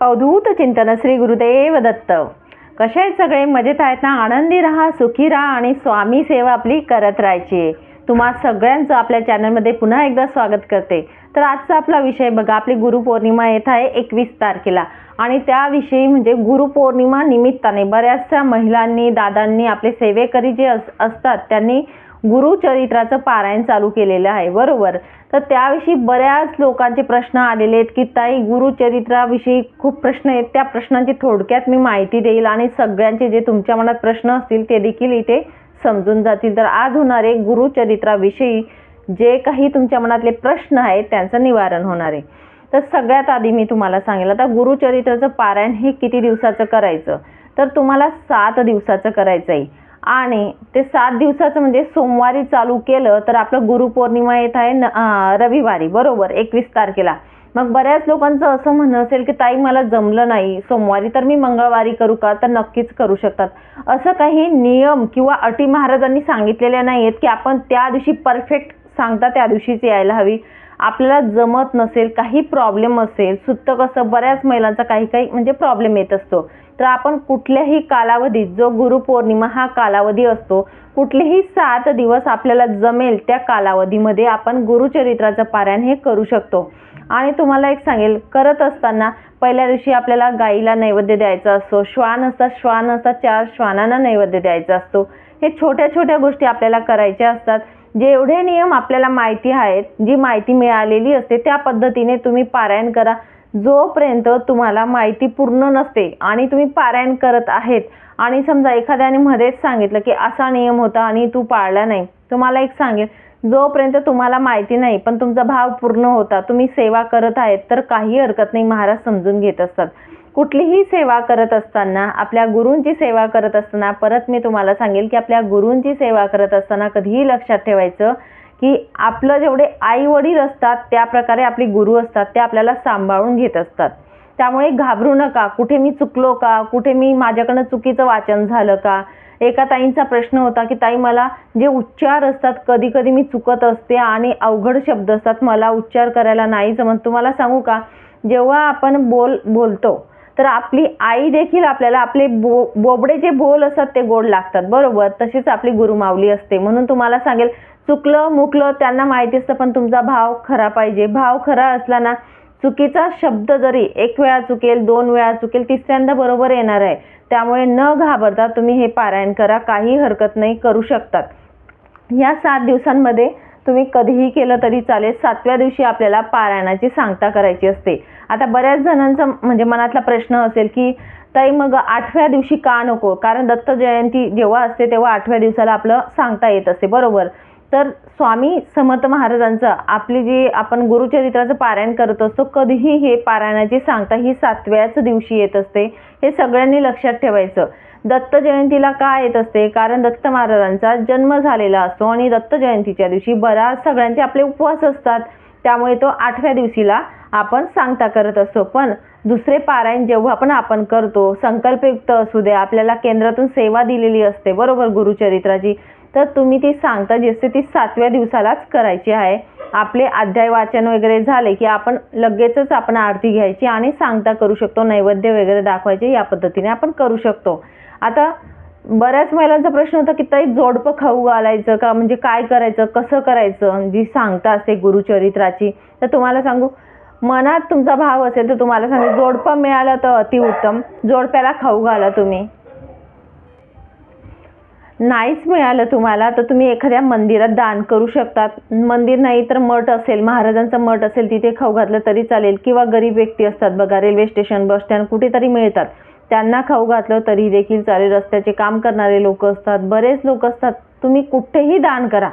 अवधूत चिंतन श्री गुरुदेव दत्त. कसे आहेत सगळे? मजेत आहेत ना? आनंदी राहा सुखी राहा आणि स्वामी सेवा आपली करत राहायची तुम्हा सगळ्यांचं आपल्या चॅनलमध्ये पुन्हा एकदा स्वागत करते. तर आजचा आपला विषय बघा आपली गुरुपौर्णिमा येत आहे एकवीस तारखेला. आणि त्याविषयी म्हणजे गुरुपौर्णिमा निमित्ताने बऱ्याचशा महिलांनी दादांनी आपले सेवेकरी जे अस असतात त्यांनी गुरुचरित्राचं पारायण चालू केलेलं आहे. बरोबर? तर त्याविषयी बऱ्याच लोकांचे प्रश्न आलेले आहेत की ताई गुरुचरित्राविषयी खूप प्रश्न आहेत. त्या प्रश्नांची थोडक्यात मी माहिती देईल आणि सगळ्यांचे जे तुमच्या मनात प्रश्न असतील ते देखील इथे समजून जातील. तर आज होणारे गुरुचरित्राविषयी जे काही तुमच्या मनातले प्रश्न आहेत त्यांचं निवारण होणार आहे. तर सगळ्यात आधी मी तुम्हाला सांगेल आता गुरुचरित्राचं पारायण हे किती दिवसाचं करायचं? तर तुम्हाला सात दिवसाचं करायचं आहे आणि ते सात दिवसाचं म्हणजे सोमवारी चालू केलं तर आपलं गुरुपौर्णिमा येत आहे न रविवारी बरोबर एकवीस तारखेला. मग बऱ्याच लोकांचं असं म्हणणं असेल की ताई मला जमलं नाही सोमवारी तर मी मंगळवारी करू का? तर नक्कीच करू शकतात. असं काही नियम किंवा अटी महाराजांनी सांगितलेल्या नाही आहेत की आपण त्या दिवशी परफेक्ट सांगता त्या दिवशीच यायला हवी. आपल्याला जमत नसेल काही प्रॉब्लेम असेल सुत्त कसं बऱ्याच महिलांचा काही काही म्हणजे प्रॉब्लेम येत असतो. तर आपण कुठल्याही कालावधीत जो गुरुपौर्णिमा हा कालावधी असतो कुठलेही सात दिवस आपल्याला जमेल त्या कालावधीमध्ये आपण गुरुचरित्राचं पारायण हे करू शकतो. आणि तुम्हाला एक सांगेल करत असताना पहिल्या दिवशी आपल्याला गाईला नैवेद्य द्यायचा असतो श्वान असतात श्वान असतात चार श्वानांना नैवेद्य द्यायचा असतो. हे छोट्या छोट्या गोष्टी आपल्याला करायच्या असतात. जेवढे नियम आपल्याला माहिती आहेत जी माहिती मिळालेली असते त्या पद्धतीने तुम्ही पारायण करा. जोपर्यंत तुम्हाला माहिती पूर्ण नसते आणि तुम्ही पारायण करत आहेत आणि समजा एखाद्याने मध्येच सांगितलं की असा नियम होता आणि तू पाळला नाही तुम्हाला एक सांगेल जोपर्यंत तुम्हाला माहिती नाही पण तुमचा भाव पूर्ण होता तुम्ही सेवा करत आहेत तर काही हरकत नाही महाराज समजून घेत असतात. कुठलीही सेवा करत असताना आपल्या गुरूंची सेवा करत असताना परत मी तुम्हाला सांगेल की आपल्या गुरूंची सेवा करत असताना कधीही लक्षात ठेवायचं की आपलं जेवढे आई वडील असतात त्या प्रकारे आपले गुरु असतात ते आपल्याला सांभाळून घेत असतात. त्यामुळे घाबरू नका. कुठे मी चुकलो का? कुठे मी माझ्याकडनं चुकीचं वाचन झालं का? एका ताईंचा प्रश्न होता की ताई मला जे उच्चार असतात कधी कधी मी चुकत असते आणि अवघड शब्द असतात. मला उच्चार करायला नाही जमत. तुम्हाला सांगू का? जेव्हा आपण बोल बोलतो तर आपली आई देखील आपल्याला आपले बो बोबडे जे बोल असतात ते गोड लागतात बरोबर? तशीच आपली गुरुमावली असते. म्हणून तुम्हाला सांगेल चुकलं मुकलं त्यांना माहिती असतं पण तुमचा भाव खरा पाहिजे. भाव खरा असला ना चुकीचा शब्द जरी एक वेळा चुकेल दोन वेळा चुकेल तिसऱ्यांदा बरोबर येणार आहे. त्यामुळे न घाबरता तुम्ही हे पारायण करा. काही हरकत नाही करू शकतात. या सात दिवसांमध्ये तुम्ही कधीही केलं तरी चालेल. सातव्या दिवशी आपल्याला पारायणाची सांगता करायची असते. आता बऱ्याच जणांचा म्हणजे मनातला प्रश्न असेल की ताई मग आठव्या दिवशी का नको? कारण दत्त जयंती जेव्हा असते तेव्हा आठव्या दिवसाला आपलं सांगता येत असते. बरोबर. तर स्वामी समर्थ महाराजांचं आपली जी आपण गुरुचरित्राचं पारायण करत असतो कधीही हे पारायणाची सांगता ही सातव्याच दिवशी येत असते. हे सगळ्यांनी लक्षात ठेवायचं. दत्त जयंतीला का येत असते? कारण दत्त महाराजांचा जन्म झालेला असतो आणि दत्त जयंतीच्या दिवशी बराच सगळ्यांचे आपले उपवास असतात. त्यामुळे तो आठव्या दिवशीला आपण सांगता करत असतो. पण दुसरे पारायण जेव्हा पण आपण करतो संकल्पयुक्त असू दे आपल्याला केंद्रातून सेवा दिलेली असते. बरोबर गुरुचरित्राची. तर तुम्ही ती सांगता जी असते ती सातव्या दिवसालाच करायची आहे. आपले अध्याय वाचन वगैरे झाले की आपण लगेचच आपण आरती घ्यायची आणि सांगता करू शकतो नैवेद्य वगैरे दाखवायचे या पद्धतीने आपण करू शकतो. आता बऱ्याच महिलांचा प्रश्न होता की ताई जोडपं खाऊ घालायचं का? म्हणजे काय करायचं? कसं करायचं? जी सांगता असते गुरुचरित्राची तर तुम्हाला सांगू मनात तुमचा भाव असेल तर तुम्हाला सांगू जोडपं मिळालं तर अतिउत्तम. जोडप्याला खाऊ घाला तुम्ही. नाहीच मिळालं तुम्हाला तर तुम्ही एखाद्या मंदिरात दान करू शकतात. मंदिर नाही तर मठ असेल महाराजांचा मठ असेल तिथे खाऊ घातलं तरी चालेल. किंवा गरीब व्यक्ती असतात बघा रेल्वे स्टेशन बस स्टँड कुठेतरी मिळतात. त्यांना खाऊ घातलं तरी देखील चालेल. रस्त्याचे काम करणारे लोक असतात बरेच लोक असतात. तुम्ही कुठेही दान करा.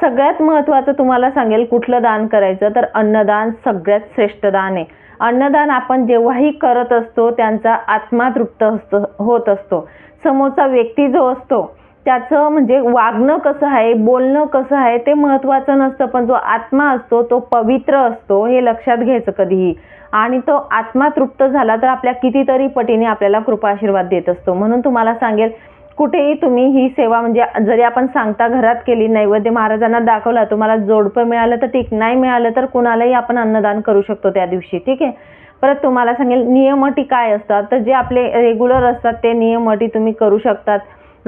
सगळ्यात महत्त्वाचं तुम्हाला सांगेल कुठलं दान करायचं? तर अन्नदान सगळ्यात श्रेष्ठ दान आहे. अन्नदान आपण जेव्हाही करत असतो त्यांचा आत्मा तृप्त असतो होत असतो. समोरचा व्यक्ती जो असतो त्याचं म्हणजे वागणं कसं आहे बोलणं कसं आहे ते महत्त्वाचं नसतं पण जो आत्मा असतो तो पवित्र असतो हे लक्षात घ्यायचं कधीही. आणि तो आत्मा तृप्त झाला तर आपल्या कितीतरी पटीने आपल्याला कृपा आशीर्वाद देत असतो. म्हणून तुम्हाला सांगेल कुठेही तुम्ही ही सेवा म्हणजे जरी आपण सांगता घरात केली नैवेद्य महाराजांना दाखवला तुम्हाला जोडपं मिळालं तर ठीक नाही मिळालं तर कुणालाही आपण अन्नदान करू शकतो त्या दिवशी ठीक आहे? परत तुम्हाला सांगेल नियम अटी काय असतात? तर जे आपले रेग्युलर असतात ते नियम अटी तुम्ही करू शकतात.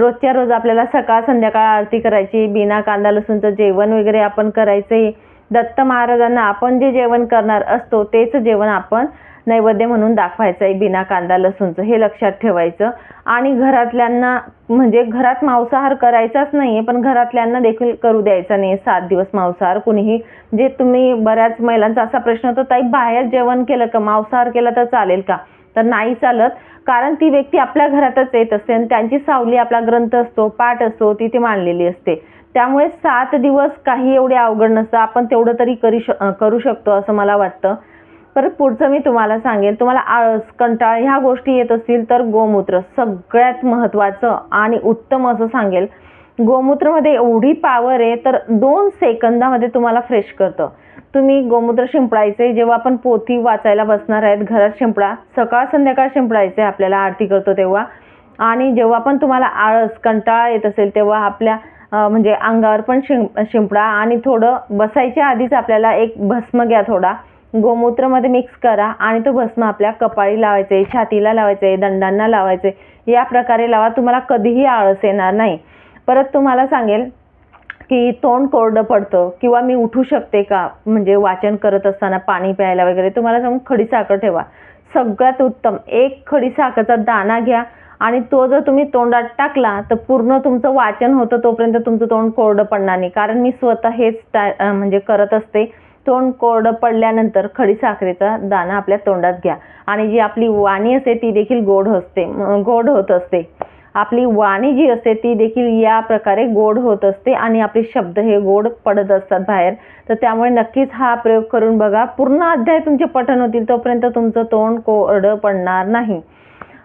रोजच्या रोज आपल्याला सकाळ संध्याकाळ आरती करायची बिना कांदा लसूणचं जेवण वगैरे आपण करायचं दत्त महाराजांना आपण जे जेवण करणार असतो तेच जेवण आपण नैवेद्य म्हणून दाखवायचं आहे बिना कांदा लसूणचं. हे लक्षात ठेवायचं. आणि घरातल्यांना म्हणजे घरात मांसाहार करायचाच नाही आहे पण घरातल्यांना देखील करू द्यायचा नाही सात दिवस मांसाहार कुणीही जे तुम्ही बऱ्याच महिलांचा असा प्रश्न होतो ताई बाहेर जेवण केलं का? मांसाहार केला तर चालेल का? तर नाही चालत. कारण ती व्यक्ती आपल्या घरातच येत असते आणि त्यांची सावली आपला ग्रंथ असतो पाठ असतो तिथे मांडलेली असते. त्यामुळे सात दिवस काही एवढे अवघड नसतं. आपण तेवढं तरी करी श करू शकतो असं मला वाटतं. परत पुढचं मी तुम्हाला सांगेल. तुम्हाला आळस कंटाळ ह्या गोष्टी येत असतील तर गोमूत्र सगळ्यात महत्त्वाचं आणि उत्तम असं सांगेल. गोमूत्रमध्ये एवढी पावर आहे तर दोन सेकंदामध्ये तुम्हाला फ्रेश करतं. तुम्ही गोमूत्र शिंपडायचे जेव्हा आपण पोथी वाचायला बसणार आहेत घरात शिंपडा सकाळ संध्याकाळ शिंपडायचे आपल्याला आरती करतो तेव्हा. आणि जेव्हा पण तुम्हाला आळस कंटाळा येत असेल तेव्हा आपल्या म्हणजे अंगावर पण शिंप शिंपडा आणि थोडं बसायच्या आधीच आपल्याला एक भस्म घ्या थोडा. गोमूत्रमध्ये मिक्स करा आणि तो भस्म आपल्या कपाळी लावायचे छातीला लावायचे दंडांना लावायचे. या प्रकारे लावा तुम्हाला कधीही आळस येणार नाही. परत तुम्हाला सांगेल की तोंड कोरडं पडतं किंवा मी उठू शकते का? म्हणजे वाचन करत असताना पाणी प्यायला वगैरे तुम्हाला सांगून खडी साखर ठेवा. सगळ्यात उत्तम. एक खडीसाखरचा दाणा घ्या आणि तो जर तुम्ही तोंडात टाकला तर पूर्ण तुमचं वाचन होतं तोपर्यंत तुमचं तोंड कोरडं पडणार नाही. कारण मी स्वतः हेच म्हणजे करत असते. तोंड कोरडं पडल्यानंतर खडी साखरेचा दाणा आपल्या तोंडात घ्या. आणि जी आपली वाणी असते ती देखील गोड असते गोड होत असते. आपली वाणी जी असते ती देखील या प्रकारे गोड होत असते आणि आपले शब्द हे गोड पडत असतात बाहेर. तर त्यामुळे नक्कीच हा प्रयोग करून बघा. पूर्ण अध्याय तुमचे पठण होतील तोपर्यंत तुमचं तोंड कोरडं पडणार नाही.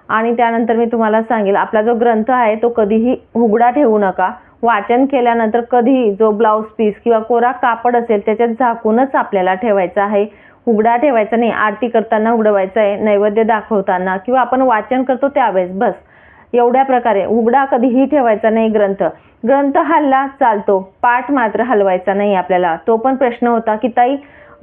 आणि त्यानंतर मी तुम्हाला सांगेल आपला जो ग्रंथ आहे तो कधीही उघडा ठेवू नका. वाचन केल्यानंतर कधीही जो ब्लाऊज पीस किंवा कोरा कापड असेल त्याच्यात झाकूनच आपल्याला ठेवायचा आहे. उघडा ठेवायचा नाही आरती करताना उघडवायचा आहे नैवेद्य दाखवताना किंवा आपण वाचन करतो त्यावेळेस बस. एवढ्या प्रकारे. उघडा कधीही ठेवायचा नाही ग्रंथ. ग्रंथ हल्ला चालतो. पाठ मात्र हलवायचा नाही आपल्याला. तो पण प्रश्न होता की ताई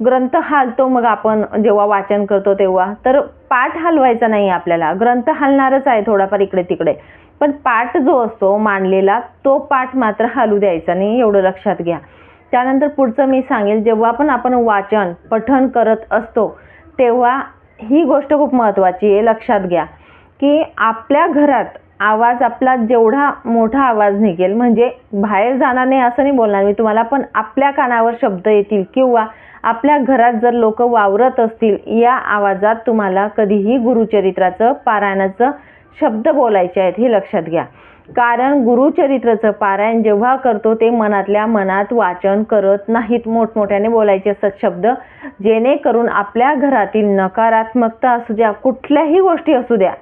ग्रंथ हालतो मग आपण जेव्हा वाचन करतो तेव्हा? तर पाठ हलवायचा नाही आपल्याला. ग्रंथ हलणारच आहे थोडाफार इकडे तिकडे पण पाठ जो असतो मांडलेला तो पाठ मात्र हलू द्यायचा नाही एवढं लक्षात घ्या. त्यानंतर पुढचं मी सांगेल जेव्हा पण आपण वाचन पठण करत असतो तेव्हा ही गोष्ट खूप महत्त्वाची आहे. लक्षात घ्या की आपल्या घरात आवाज आपला जेवढा मोठा आवाज निघेल म्हणजे बाहेर जाणार नाही असं नाही बोलणार मी. तुम्हाला पण आपल्या कानावर शब्द येतील किंवा आपल्या घरात जर लोक वावरत असतील या आवाजात तुम्हाला कधीही गुरुचरित्राचं पारायणाचं शब्द बोलायचे आहेत हे लक्षात घ्या. कारण गुरुचरित्राचं पारायण जेव्हा करतो ते मनातल्या मनात वाचन करत नाहीत. मोठमोठ्याने बोलायचे असतात शब्द जेणेकरून आपल्या घरातील नकारात्मकता असू द्या कुठल्याही गोष्टी असू द्या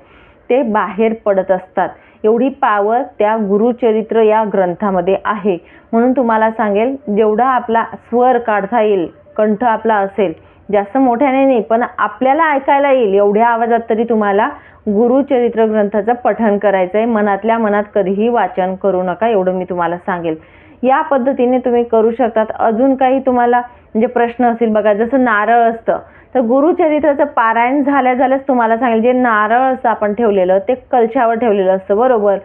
ते बाहेर पडत असतात. एवढी पावर त्या गुरुचरित्र या ग्रंथामध्ये आहे. म्हणून तुम्हाला सांगेल जेवढा आपला स्वर काढता येईल कंठ आपला असेल जास्त मोठ्याने नाही पण आपल्याला ऐकायला येईल एवढ्या आवाजात तरी तुम्हाला गुरुचरित्र ग्रंथाचं पठण करायचं आहे मनातल्या मनात कधीही वाचन करू नका एवढं मी तुम्हाला सांगेल. या पद्धतीने तुम्ही करू शकतात. अजून काही तुम्हाला म्हणजे प्रश्न असतील बघा जसं नारळ असतं. तर गुरुचरित्राचं पारायण झाल्या झाल्याच तुम्हाला सांगेल. जे नारळ असं आपण ठेवलेलं ते कलशावर ठेवलेलं असतं बरोबर?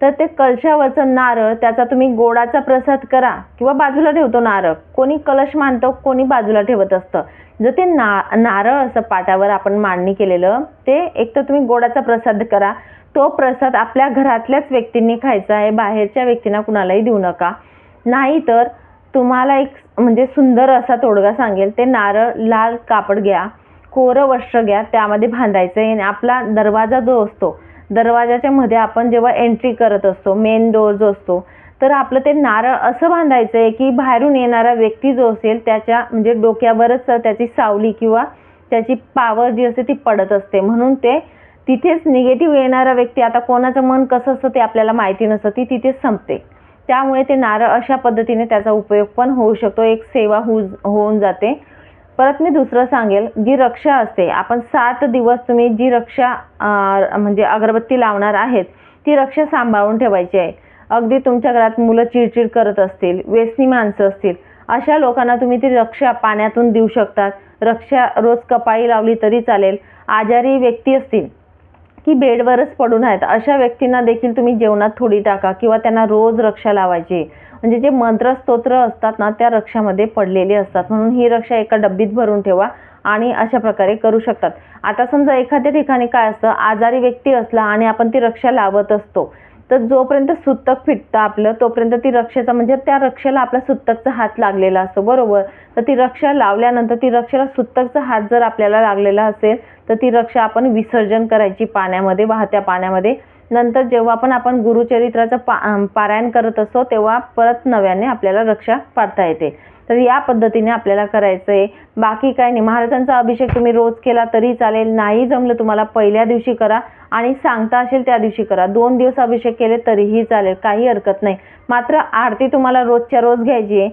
तर ते कलशावरचं नारळ त्याचा तुम्ही गोडाचा प्रसाद करा किंवा बाजूला ठेवतो नारळ. कोणी कलश मांडतो कोणी बाजूला ठेवत असतं. जर ते ना नारळ असं पाटावर आपण मांडणी केलेलं ते एक तर तुम्ही गोडाचा प्रसाद करा. तो प्रसाद आपल्या घरातल्याच व्यक्तींनी खायचा आहे बाहेरच्या व्यक्तींना कुणालाही देऊ नका. नाही तर तुम्हाला एक म्हणजे सुंदर असा तोडगा सांगेल. ते नारळ लाल कापड घ्या कोरं वस्त्र घ्या त्यामध्ये बांधायचं आहे. आणि आपला दरवाजा जो असतो दरवाजाच्या मध्ये आपण जेव्हा एंट्री करत असतो मेन डोअर जो असतो तर आपलं ते नारळ असं बांधायचं आहे की बाहेरून येणारा व्यक्ती जो असेल त्याच्या म्हणजे डोक्यावरच त्याची सावली किंवा त्याची पावर जी असते ती पडत असते. म्हणून ते तिथेच निगेटिव्ह येणारा व्यक्ती आता कोणाचं मन कसं असतं ते आपल्याला माहिती नसतं ती तिथेच संपते. त्यामुळे ते नारळ अशा पद्धतीने त्याचा उपयोग पण होऊ शकतो. एक सेवा होऊ होऊन जाते. परत मी दुसरं सांगेल जी रक्षा असते आपण सात दिवस तुम्ही जी रक्षा म्हणजे अगरबत्ती लावणार आहेत ती रक्षा सांभाळून ठेवायची आहे. अगदी तुमच्या घरात मुलं चिडचिड करत असतील व्यसनी माणसं असतील अशा लोकांना तुम्ही ती रक्षा पाण्यातून देऊ शकतात. रक्षा रोज कपाळी लावली तरी चालेल. आजारी व्यक्ती असतील की बेडवरच पडून आहेत. अशा व्यक्तींना देखील तुम्ही जेवणात थोडी टाका किंवा त्यांना रोज रक्षा लावायची. म्हणजे जे मंत्र स्तोत्र असतात ना त्या रक्षामध्ये पडलेले असतात. म्हणून ही रक्षा एका डब्बीत भरून ठेवा आणि अशा प्रकारे करू शकतात. आता समजा एखाद्या ठिकाणी काय असतं आजारी व्यक्ती असला आणि आपण ती रक्षा लावत असतो तर जोपर्यंत सुतक फिटतं आपलं तोपर्यंत ती रक्षेचा म्हणजे त्या रक्षेला आपला सुतकचा हात लागलेला असतो बरोबर? तर ती रक्षा लावल्यानंतर ती रक्षेला सुतकचा हात जर आपल्याला लागलेला असेल तर ती रक्षा आपण विसर्जन करायची पाण्यामध्ये वाहत्या पाण्यामध्ये नंतर जेव्हा पण आपण गुरुचरित्राचं पा पारायण करत असतो तेव्हा परत नव्याने आपल्याला रक्षा पाडता येते. तर या पद्धतीने आपल्याला करायचं आहे बाकी काय नाही. महाराजांचा अभिषेक तुम्ही रोज केला तरी चालेल. नाही जमलं तुम्हाला पहिल्या दिवशी करा आणि सांगता असेल त्या दिवशी करा. दोन दिवस अभिषेक केले तरीही चालेल. काही हरकत नाही. मात्र आरती तुम्हाला रोजच्या रोज घ्यायची आहे.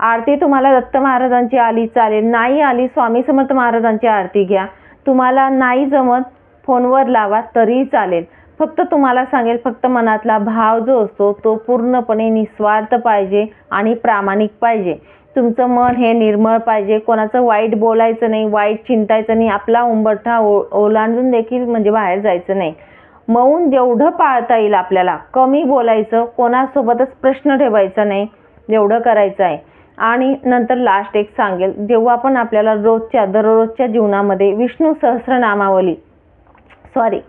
आरती तुम्हाला दत्त महाराजांची आली चालेल. नाही आली स्वामी समर्थ महाराजांची आरती घ्या. तुम्हाला नाही जमत फोनवर लावा तरीही चालेल. फक्त तुम्हाला सांगेल फक्त मनातला भाव जो असतो तो पूर्णपणे निस्वार्थ पाहिजे आणि प्रामाणिक पाहिजे. तुमचं मन हे निर्मळ पाहिजे. कोणाचं वाईट बोलायचं नाही वाईट चिंतायचं नाही आपला उंबरठा ओ ओलांडून देखील म्हणजे बाहेर जायचं नाही. मौन जेवढं पाळता येईल आपल्याला कमी बोलायचं कोणासोबतच प्रश्न ठेवायचा नाही जेवढं करायचं आहे. आणि नंतर लास्ट एक सांगेल जेव्हा पण आपल्याला रोजच्या दररोजच्या जीवनामध्ये विष्णू सहस्रनामावली सॉरी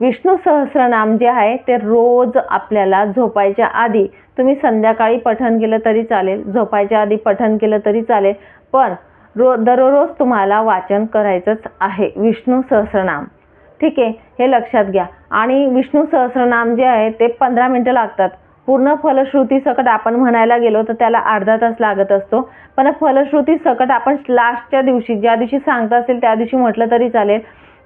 विष्णू सहस्रनाम जे आहे ते रोज आपल्याला झोपायच्या आधी तुम्ही संध्याकाळी पठण केलं तरी चालेल झोपायच्या आधी पठण केलं तरी चालेल पण रो दररोज तुम्हाला वाचन करायचंच आहे विष्णू सहस्रनाम. ठीक आहे हे लक्षात घ्या. आणि विष्णू सहस्रनाम जे आहे ते पंधरा मिनटं लागतात. पूर्ण फलश्रुती सकट आपण म्हणायला गेलो तर त्याला अर्धा तास लागत असतो. पण फलश्रुती सकट आपण लास्टच्या दिवशी ज्या दिवशी सांगता असेल त्या दिवशी म्हटलं तरी चालेल.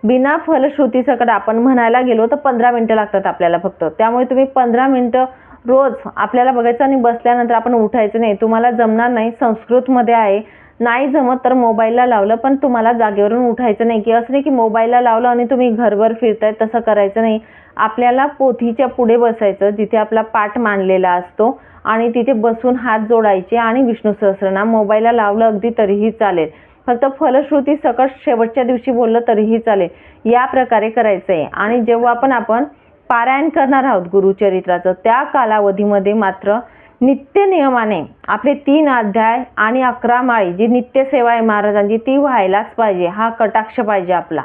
बिना फलश्रुती सकट आपण म्हणायला गेलो तर पंधरा मिनटं लागतात आपल्याला फक्त. त्यामुळे तुम्ही पंधरा मिनटं रोज आपल्याला बघायचं आणि बसल्यानंतर आपण उठायचं नाही. तुम्हाला जमणार नाही. संस्कृतमध्ये आहे. नाही जमत तर मोबाईलला लावलं पण तुम्हाला जागेवरून उठायचं नाही. की असं नाही की मोबाईलला लावलं आणि तुम्ही घरभर फिरताय तसं करायचं नाही. आपल्याला पोथीच्या पुढे बसायचं जिथे आपला पाठ मांडलेला असतो आणि तिथे बसून हात जोडायचे आणि विष्णू सहस्रनाम मोबाईलला लावलं अगदी तरीही चालेल. फक्त फलश्रुती सकट शेवटच्या दिवशी बोललं तरीही चालेल. या प्रकारे करायचं आहे आणि जेव्हा पण आपण पारायण करणार आहोत गुरुचरित्राचं त्या कालावधीमध्ये मात्र नित्य नियमाने आपले तीन अध्याय आणि अकरा माळी जी नित्य सेवा आहे महाराजांची ती व्हायलाच पाहिजे. हा कटाक्ष पाहिजे आपला.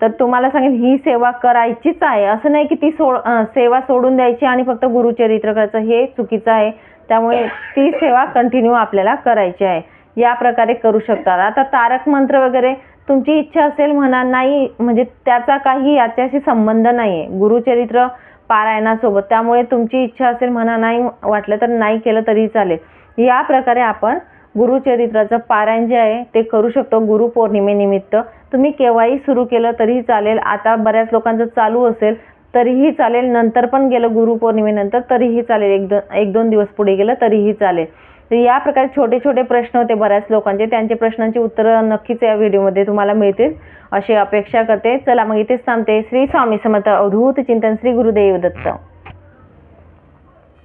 तर तुम्हाला सांगेल ही सेवा करायचीच आहे. असं नाही की ती सोड सेवा सोडून द्यायची आणि फक्त गुरुचरित्र करायचं हे चुकीचं आहे. त्यामुळे ती सेवा कंटिन्यू आपल्याला करायची आहे. या प्रकारे करू शकतात. आता तारक मंत्र वगैरे तुमची इच्छा असेल म्हणा नाही म्हणजे त्याचा काही याच्याशी संबंध नाही आहे गुरुचरित्र पारायणासोबत. त्यामुळे तुमची इच्छा असेल म्हणा नाही वाटलं तर नाही केलं तरी चालेल. या प्रकारे आपण गुरुचरित्राचं पारायण जे आहे ते करू शकतो गुरुपौर्णिमेनिमित्त. तुम्ही केव्हाही सुरू केलं तरीही चालेल. आता बऱ्याच लोकांचं चालू असेल तरीही चालेल. नंतर पण गेलं गुरुपौर्णिमेनंतर तरीही चालेल. एक दोन एक दोन दिवस पुढे गेलं तरीही चालेल. तर या प्रकारे छोटे छोटे प्रश्न होते बऱ्याच लोकांचे. त्यांच्या प्रश्नांची उत्तरं नक्कीच या व्हिडिओमध्ये तुम्हाला मिळतील. अशी अपेक्षा करते. चला मग इथेच थांबते. श्री स्वामी समर्थ अवधूत चिंतन श्री गुरुदेव दत्त.